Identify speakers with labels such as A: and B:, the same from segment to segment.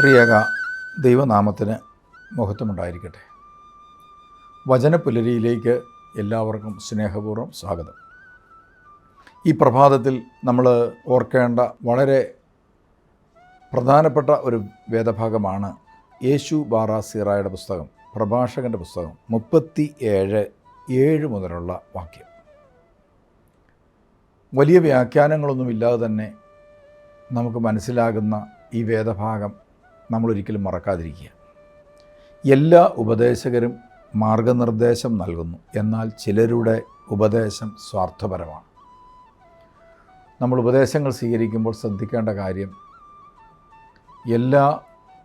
A: ത്രിയേക ദൈവനാമത്തിന് മഹത്വമുണ്ടായിരിക്കട്ടെ. വചനപുലരിയിലേക്ക് എല്ലാവർക്കും സ്നേഹപൂർവം സ്വാഗതം. ഈ പ്രഭാതത്തിൽ നമ്മൾ ഓർക്കേണ്ട വളരെ പ്രധാനപ്പെട്ട ഒരു വേദഭാഗമാണ് യേശു ബാറ സീറായുടെ പുസ്തകം പ്രഭാഷകന്റെ പുസ്തകം മുപ്പത്തി ഏഴ് ഏഴ് മുതലുള്ള വാക്യം. വലിയ വ്യാഖ്യാനങ്ങളൊന്നുമില്ലാതെ തന്നെ നമുക്ക് മനസ്സിലാകുന്ന ഈ വേദഭാഗം നമ്മളൊരിക്കലും മറക്കാതിരിക്കുക. എല്ലാ ഉപദേശകരും മാർഗനിർദ്ദേശം നൽകുന്നു. എന്നാൽ ചിലരുടെ ഉപദേശം സ്വാർത്ഥപരമാണ്. നമ്മൾ ഉപദേശങ്ങൾ സ്വീകരിക്കുമ്പോൾ ശ്രദ്ധിക്കേണ്ട കാര്യം എല്ലാ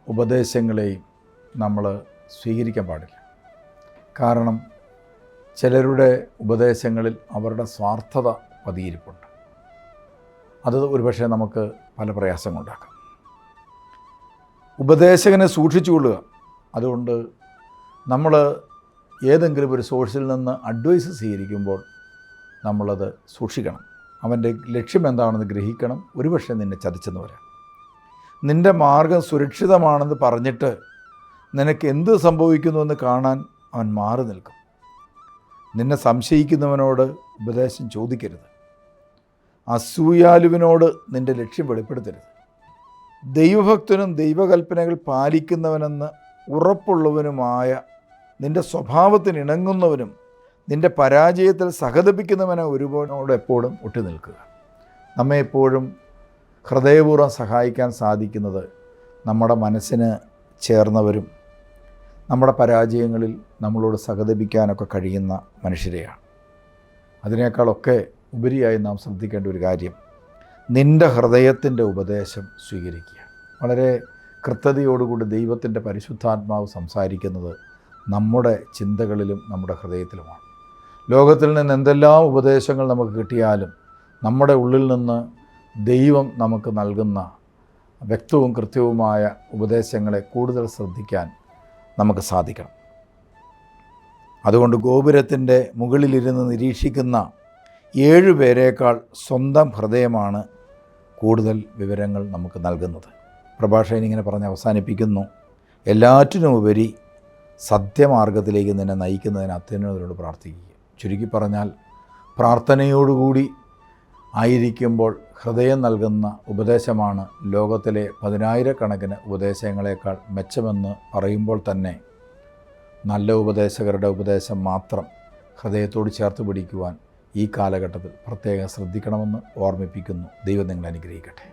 A: ഉപദേശങ്ങളെയും നമ്മൾ സ്വീകരിക്കാൻ പാടില്ല. കാരണം ചിലരുടെ ഉപദേശങ്ങളിൽ അവരുടെ സ്വാർത്ഥത പതിയിരിപ്പുണ്ട്. അത് ഒരുപക്ഷെ നമുക്ക് പല പ്രയാസങ്ങളുണ്ടാക്കാം. ഉപദേശകനെ സൂക്ഷിച്ചുകൊള്ളുക. അതുകൊണ്ട് നമ്മൾ ഏതെങ്കിലും ഒരു സോഴ്സിൽ നിന്ന് അഡ്വൈസ് സ്വീകരിക്കുമ്പോൾ നമ്മളത് സൂക്ഷിക്കണം. അവന്റെ ലക്ഷ്യം എന്താണെന്ന് ഗ്രഹിക്കണം. ഒരുപക്ഷെ നിന്നെ ചതിച്ചെന്ന് വരാം നിന്റെ മാർഗം സുരക്ഷിതമാണെന്ന് പറഞ്ഞിട്ട് നിനക്ക് എന്ത് സംഭവിക്കുന്നുവെന്ന് കാണാൻ അവൻ മാറി നിൽക്കും. നിന്നെ സംശയിക്കുന്നവനോട് ഉപദേശം ചോദിക്കരുത്. അസൂയാലുവിനോട് നിന്റെ ലക്ഷ്യം വെളിപ്പെടുത്തരുത്. ദൈവഭക്തനും ദൈവകൽപ്പനകൾ പാലിക്കുന്നവനെന്ന് ഉറപ്പുള്ളവനുമായ നിന്റെ സ്വഭാവത്തിന് ഇണങ്ങുന്നവനും നിന്റെ പരാജയത്തിൽ സഹതപിക്കുന്നവനെ ഒരുവനോട് എപ്പോഴും ഒട്ടി നിൽക്കുക നമ്മെ എപ്പോഴും ഹൃദയപൂർവം സഹായിക്കാൻ സാധിക്കുന്നത് നമ്മുടെ മനസ്സിന് ചേർന്നവരും നമ്മുടെ പരാജയങ്ങളിൽ നമ്മളോട് സഹതപിക്കാനൊക്കെ കഴിയുന്ന മനുഷ്യരെയാണ്. അതിനേക്കാളൊക്കെ ഉപരിയായി നാം ശ്രദ്ധിക്കേണ്ട ഒരു കാര്യം നിന്റെ ഹൃദയത്തിന്റെ ഉപദേശം സ്വീകരിക്കുക. വളരെ കൃത്യതയോടുകൂടി ദൈവത്തിന്റെ പരിശുദ്ധാത്മാവ് സംസാരിക്കുന്നത് നമ്മുടെ ചിന്തകളിലും നമ്മുടെ ഹൃദയത്തിലുമാണ്. ലോകത്തിൽ നിന്ന് എന്തെല്ലാം ഉപദേശങ്ങൾ നമുക്ക് കിട്ടിയാലും നമ്മുടെ ഉള്ളിൽ നിന്ന് ദൈവം നമുക്ക് നൽകുന്ന വ്യക്തവും കൃത്യവുമായ ഉപദേശങ്ങളെ കൂടുതൽ ശ്രദ്ധിക്കാൻ നമുക്ക് സാധിക്കണം. അതുകൊണ്ട് ഗോപുരത്തിന്റെ മുകളിലിരുന്ന് നിരീക്ഷിക്കുന്ന ഏഴ് പേരേക്കാൾ സ്വന്തം ഹൃദയമാണ് കൂടുതൽ വിവരങ്ങൾ നമുക്ക് നൽകുന്നത്. പ്രഭാഷകൻ ഇങ്ങനെ പറഞ്ഞ് അവസാനിപ്പിക്കുന്നു. എല്ലാറ്റിനുമുപരി സത്യമാർഗത്തിലേക്ക് നിന്നെ നയിക്കുന്നതിന് അത്യുന്നതരോട് പ്രാർത്ഥിക്കുക. ചുരുക്കി പറഞ്ഞാൽ പ്രാർത്ഥനയോടുകൂടി ആയിരിക്കുമ്പോൾ ഹൃദയം നൽകുന്ന ഉപദേശമാണ് ലോകത്തിലെ പതിനായിരക്കണക്കിന് ഉപദേശങ്ങളെക്കാൾ മെച്ചമെന്ന് പറയുമ്പോൾ തന്നെ നല്ല ഉപദേശകരുടെ ഉപദേശം മാത്രം ഹൃദയത്തോട് ചേർത്ത് പിടിക്കുവാൻ ഈ കാലഘട്ടത്തിൽ പ്രത്യേകം ശ്രദ്ധിക്കണമെന്ന് ഓർമ്മിപ്പിക്കുന്നു. ദൈവം നിങ്ങളെ അനുഗ്രഹിക്കട്ടെ.